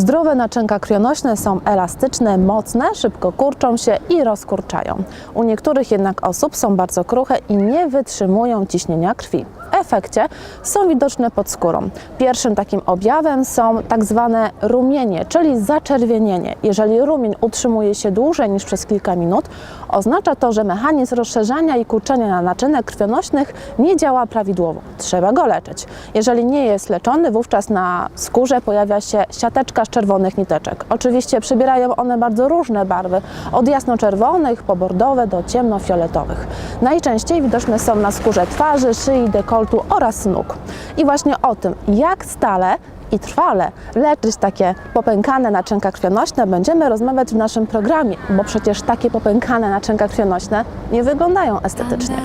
Zdrowe naczynka krwionośne są elastyczne, mocne, szybko kurczą się i rozkurczają. U niektórych jednak osób są bardzo kruche i nie wytrzymują ciśnienia krwi. Efekcie są widoczne pod skórą. Pierwszym takim objawem są tak zwane rumienie, czyli zaczerwienienie. Jeżeli rumień utrzymuje się dłużej niż przez kilka minut, oznacza to, że mechanizm rozszerzania i kurczenia naczynek krwionośnych nie działa prawidłowo. Trzeba go leczyć. Jeżeli nie jest leczony, wówczas na skórze pojawia się siateczka z czerwonych niteczek. Oczywiście przybierają one bardzo różne barwy, od jasno-czerwonych po bordowe do ciemnofioletowych. Najczęściej widoczne są na skórze twarzy, szyi, dekoltu oraz nóg. I właśnie o tym, jak stale i trwale leczyć takie popękane naczynka krwionośne będziemy rozmawiać w naszym programie, bo przecież takie popękane naczynka krwionośne nie wyglądają estetycznie.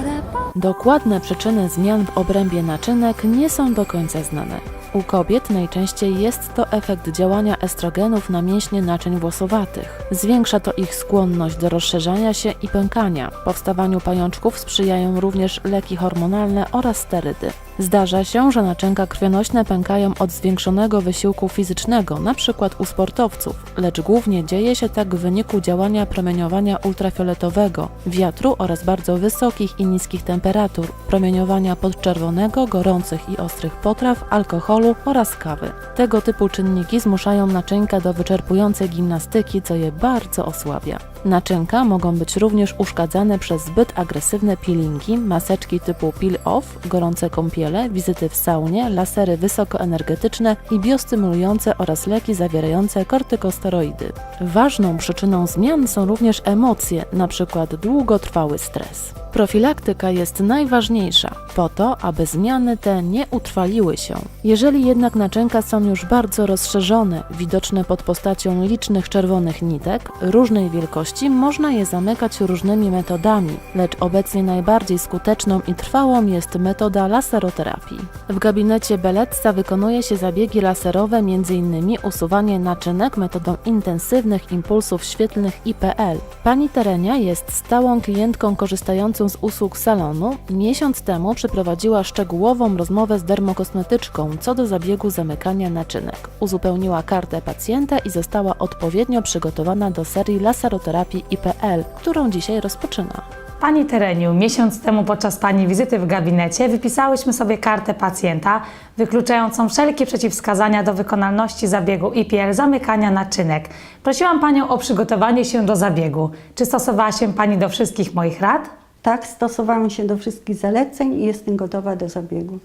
Dokładne przyczyny zmian w obrębie naczynek nie są do końca znane. U kobiet najczęściej jest to efekt działania estrogenów na mięśnie naczyń włosowatych. Zwiększa to ich skłonność do rozszerzania się i pękania. Powstawaniu pajączków sprzyjają również leki hormonalne oraz sterydy. Zdarza się, że naczynka krwionośne pękają od zwiększonego wysiłku fizycznego, np. u sportowców, lecz głównie dzieje się tak w wyniku działania promieniowania ultrafioletowego, wiatru oraz bardzo wysokich i niskich temperatur, promieniowania podczerwonego, gorących i ostrych potraw, alkoholu oraz kawy. Tego typu czynniki zmuszają naczynka do wyczerpującej gimnastyki, co je bardzo osłabia. Naczynka mogą być również uszkadzane przez zbyt agresywne peelingi, maseczki typu peel-off, gorące kąpiele, wizyty w saunie, lasery wysokoenergetyczne i biostymulujące oraz leki zawierające kortykosteroidy. Ważną przyczyną zmian są również emocje, np. długotrwały stres. Profilaktyka jest najważniejsza po to, aby zmiany te nie utrwaliły się. Jeżeli jednak naczynka są już bardzo rozszerzone, widoczne pod postacią licznych czerwonych nitek różnej wielkości, można je zamykać różnymi metodami, lecz obecnie najbardziej skuteczną i trwałą jest metoda laseroterapii. W gabinecie Beletsa wykonuje się zabiegi laserowe, m.in. usuwanie naczynek metodą intensywnych impulsów świetlnych IPL. Pani Terenia jest stałą klientką korzystającą z usług salonu. Miesiąc temu przeprowadziła szczegółową rozmowę z dermokosmetyczką co do zabiegu zamykania naczynek. Uzupełniła kartę pacjenta i została odpowiednio przygotowana do serii laseroterapii IPL, którą dzisiaj rozpoczyna. Pani Tereniu, miesiąc temu podczas Pani wizyty w gabinecie wypisałyśmy sobie kartę pacjenta wykluczającą wszelkie przeciwwskazania do wykonalności zabiegu IPL zamykania naczynek. Prosiłam Panią o przygotowanie się do zabiegu. Czy stosowała się Pani do wszystkich moich rad? Tak, stosowałam się do wszystkich zaleceń i jestem gotowa do zabiegu.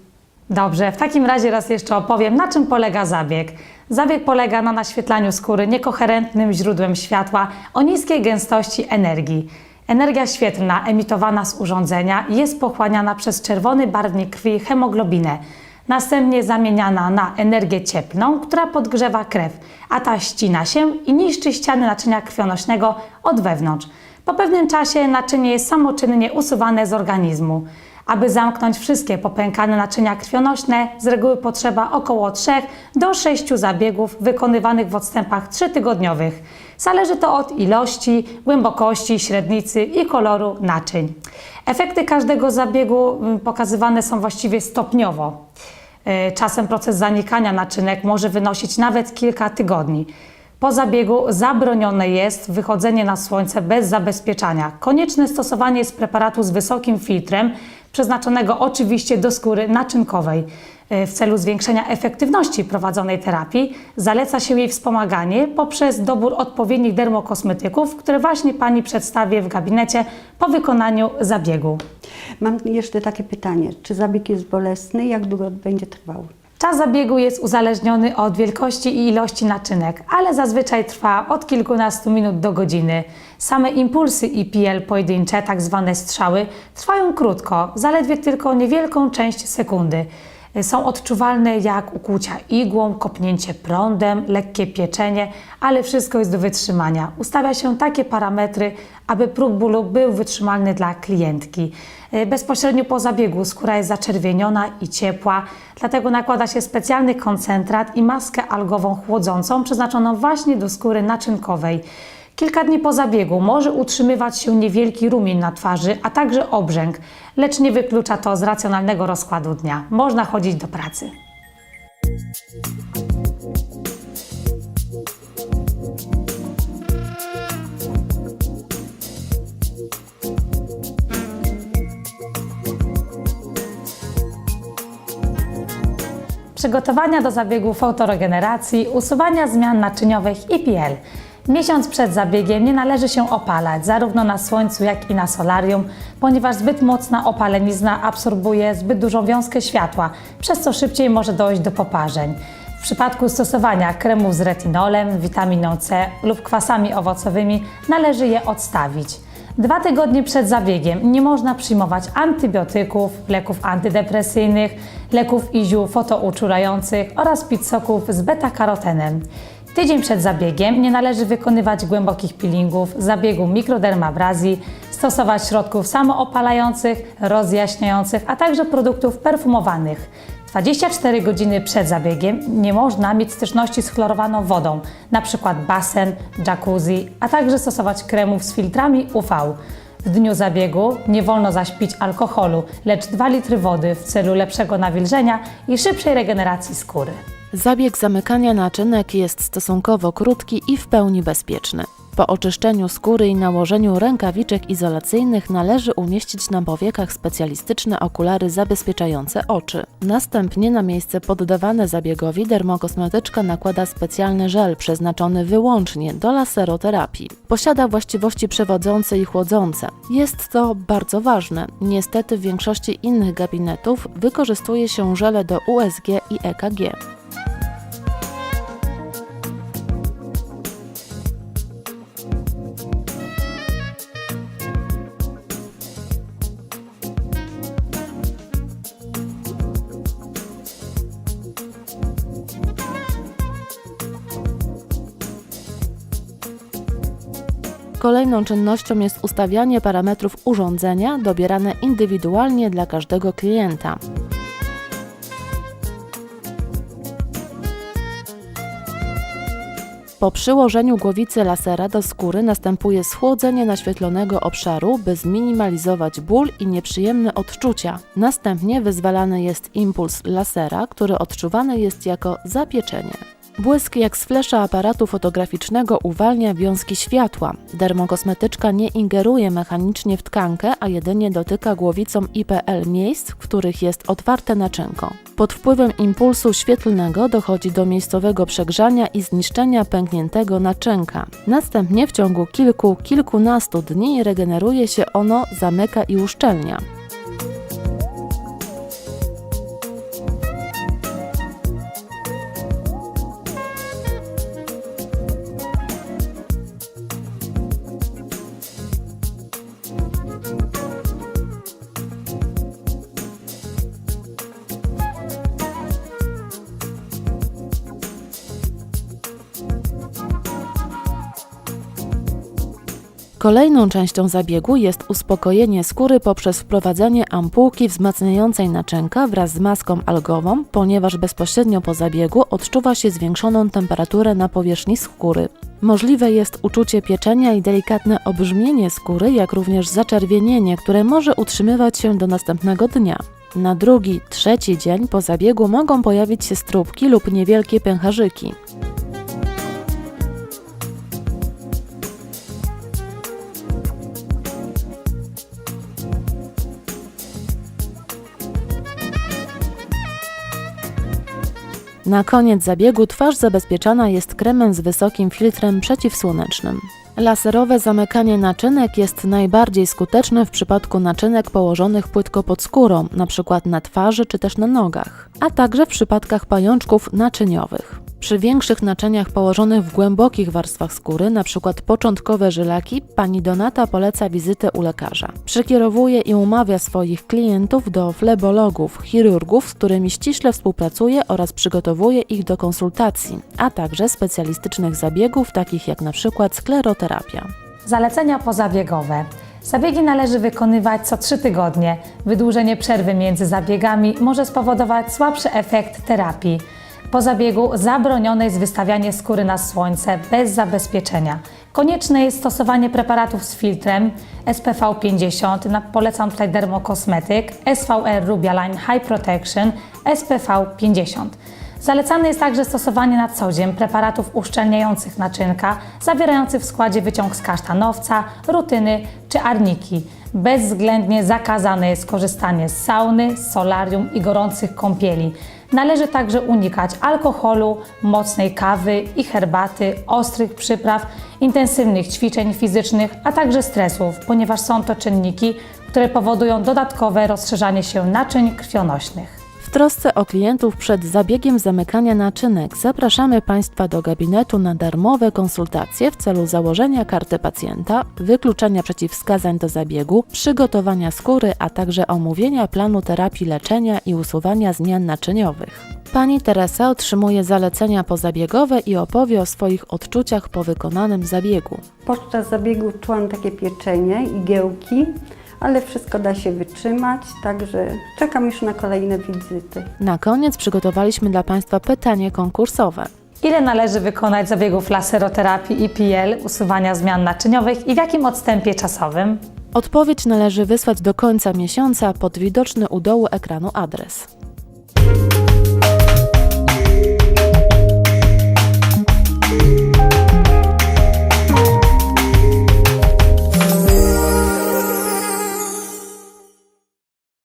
Dobrze, w takim razie raz jeszcze opowiem, na czym polega zabieg. Zabieg polega na naświetlaniu skóry niekoherentnym źródłem światła o niskiej gęstości energii. Energia świetlna emitowana z urządzenia jest pochłaniana przez czerwony barwnik krwi hemoglobinę, następnie zamieniana na energię cieplną, która podgrzewa krew, a ta ścina się i niszczy ściany naczynia krwionośnego od wewnątrz. Po pewnym czasie naczynie jest samoczynnie usuwane z organizmu. Aby zamknąć wszystkie popękane naczynia krwionośne, z reguły potrzeba około 3 do 6 zabiegów wykonywanych w odstępach 3-tygodniowych. Zależy to od ilości, głębokości, średnicy i koloru naczyń. Efekty każdego zabiegu mm, pokazywane są właściwie stopniowo. E, Czasem proces zanikania naczynek może wynosić nawet kilka tygodni. Po zabiegu zabronione jest wychodzenie na słońce bez zabezpieczania. Konieczne stosowanie jest preparatu z wysokim filtrem, przeznaczonego oczywiście do skóry naczynkowej. E, W celu zwiększenia efektywności prowadzonej terapii zaleca się jej wspomaganie poprzez dobór odpowiednich dermokosmetyków, które właśnie Pani przedstawię w gabinecie po wykonaniu zabiegu. Mam jeszcze takie pytanie, czy zabieg jest bolesny, jak długo będzie trwał? Czas zabiegu jest uzależniony od wielkości i ilości naczynek, ale zazwyczaj trwa od kilkunastu minut do godziny. Same impulsy IPL pojedyncze, tak zwane strzały, trwają krótko, zaledwie tylko niewielką część sekundy. Są odczuwalne jak ukłucia igłą, kopnięcie prądem, lekkie pieczenie, ale wszystko jest do wytrzymania. Ustawia się takie parametry, aby próg bólu był wytrzymalny dla klientki. E, Bezpośrednio po zabiegu skóra jest zaczerwieniona i ciepła, dlatego nakłada się specjalny koncentrat i maskę algową chłodzącą przeznaczoną właśnie do skóry naczynkowej. Kilka dni po zabiegu może utrzymywać się niewielki rumień na twarzy, a także obrzęk, lecz nie wyklucza to z racjonalnego rozkładu dnia. Można chodzić do pracy. przygotowania do zabiegów fotoregeneracji, usuwania zmian naczyniowych i PL. Miesiąc przed zabiegiem nie należy się opalać, zarówno na słońcu, jak i na solarium, ponieważ zbyt mocna opalenizna absorbuje zbyt dużą wiązkę światła, przez co szybciej może dojść do poparzeń. W przypadku stosowania kremów z retinolem, witaminą C lub kwasami owocowymi należy je odstawić. Dwa tygodnie przed zabiegiem nie można przyjmować antybiotyków, leków antydepresyjnych, leków i ziół fotouczulających oraz pić soków z beta-karotenem. Tydzień przed zabiegiem nie należy wykonywać głębokich peelingów, zabiegu mikrodermabrazji, stosować środków samoopalających, rozjaśniających, a także produktów perfumowanych. 24 godziny przed zabiegiem nie można mieć styczności z chlorowaną wodą, np. basen, jacuzzi, a także stosować kremów z filtrami UV. W dniu zabiegu nie wolno zaś pić alkoholu, lecz 2 litry wody w celu lepszego nawilżenia i szybszej regeneracji skóry. Zabieg zamykania naczynek jest stosunkowo krótki i w pełni bezpieczny. Po oczyszczeniu skóry i nałożeniu rękawiczek izolacyjnych należy umieścić na powiekach specjalistyczne okulary zabezpieczające oczy. Następnie na miejsce poddawane zabiegowi dermokosmetyczka nakłada specjalny żel przeznaczony wyłącznie do laseroterapii. Posiada właściwości przewodzące i chłodzące. Jest to bardzo ważne. Niestety w większości innych gabinetów wykorzystuje się żele do USG i EKG. Kolejną czynnością jest ustawianie parametrów urządzenia dobierane indywidualnie dla każdego klienta. Po przyłożeniu głowicy lasera do skóry następuje schłodzenie naświetlonego obszaru, by zminimalizować ból i nieprzyjemne odczucia. Następnie wyzwalany jest impuls lasera, który odczuwany jest jako zapieczenie. Błysk jak z flesza aparatu fotograficznego uwalnia wiązki światła. Dermokosmetyczka nie ingeruje mechanicznie w tkankę, a jedynie dotyka głowicą IPL miejsc, w których jest otwarte naczynko. Pod wpływem impulsu świetlnego dochodzi do miejscowego przegrzania i zniszczenia pękniętego naczynka. Następnie w ciągu kilku, kilkunastu dni regeneruje się ono, zamyka i uszczelnia. Kolejną częścią zabiegu jest uspokojenie skóry poprzez wprowadzenie ampułki wzmacniającej naczynka wraz z maską algową, ponieważ bezpośrednio po zabiegu odczuwa się zwiększoną temperaturę na powierzchni skóry. Możliwe jest uczucie pieczenia i delikatne obrzmienie skóry, jak również zaczerwienienie, które może utrzymywać się do następnego dnia. Na drugi, trzeci dzień po zabiegu mogą pojawić się stróbki lub niewielkie pęcherzyki. Na koniec zabiegu twarz zabezpieczana jest kremem z wysokim filtrem przeciwsłonecznym. Laserowe zamykanie naczynek jest najbardziej skuteczne w przypadku naczynek położonych płytko pod skórą, np. na twarzy czy też na nogach, a także w przypadkach pajączków naczyniowych. Przy większych naczyniach położonych w głębokich warstwach skóry, np. początkowe żylaki, pani Donata poleca wizytę u lekarza. Przekierowuje i umawia swoich klientów do flebologów, chirurgów, z którymi ściśle współpracuje oraz przygotowuje ich do konsultacji, a także specjalistycznych zabiegów takich jak np. skleroterapia. Zalecenia pozabiegowe. Zabiegi należy wykonywać co 3 tygodnie. Wydłużenie przerwy między zabiegami może spowodować słabszy efekt terapii. Po zabiegu zabronione jest wystawianie skóry na słońce bez zabezpieczenia. Konieczne jest stosowanie preparatów z filtrem SPV 50, na- polecam tutaj Dermokosmetyk, SVR Rubialine High Protection, SPV 50. Zalecane jest także stosowanie na co dzień preparatów uszczelniających naczynka, zawierających w składzie wyciąg z kasztanowca, rutyny czy arniki. Bezwzględnie zakazane jest korzystanie z sauny, solarium i gorących kąpieli. Należy także unikać alkoholu, mocnej kawy i herbaty, ostrych przypraw, intensywnych ćwiczeń fizycznych, a także stresów, ponieważ są to czynniki, które powodują dodatkowe rozszerzanie się naczyń krwionośnych. W trosce o klientów przed zabiegiem zamykania naczynek zapraszamy Państwa do gabinetu na darmowe konsultacje w celu założenia karty pacjenta, wykluczenia przeciwwskazań do zabiegu, przygotowania skóry, a także omówienia planu terapii leczenia i usuwania zmian naczyniowych. Pani Teresa otrzymuje zalecenia pozabiegowe i opowie o swoich odczuciach po wykonanym zabiegu. Podczas zabiegu czułam takie pieczenie, igiełki, ale wszystko da się wytrzymać, także czekam już na kolejne wizyty. Na koniec przygotowaliśmy dla Państwa pytanie konkursowe. Ile należy wykonać zabiegów laseroterapii IPL, usuwania zmian naczyniowych i w jakim odstępie czasowym? Odpowiedź należy wysłać do końca miesiąca pod widoczny u dołu ekranu adres.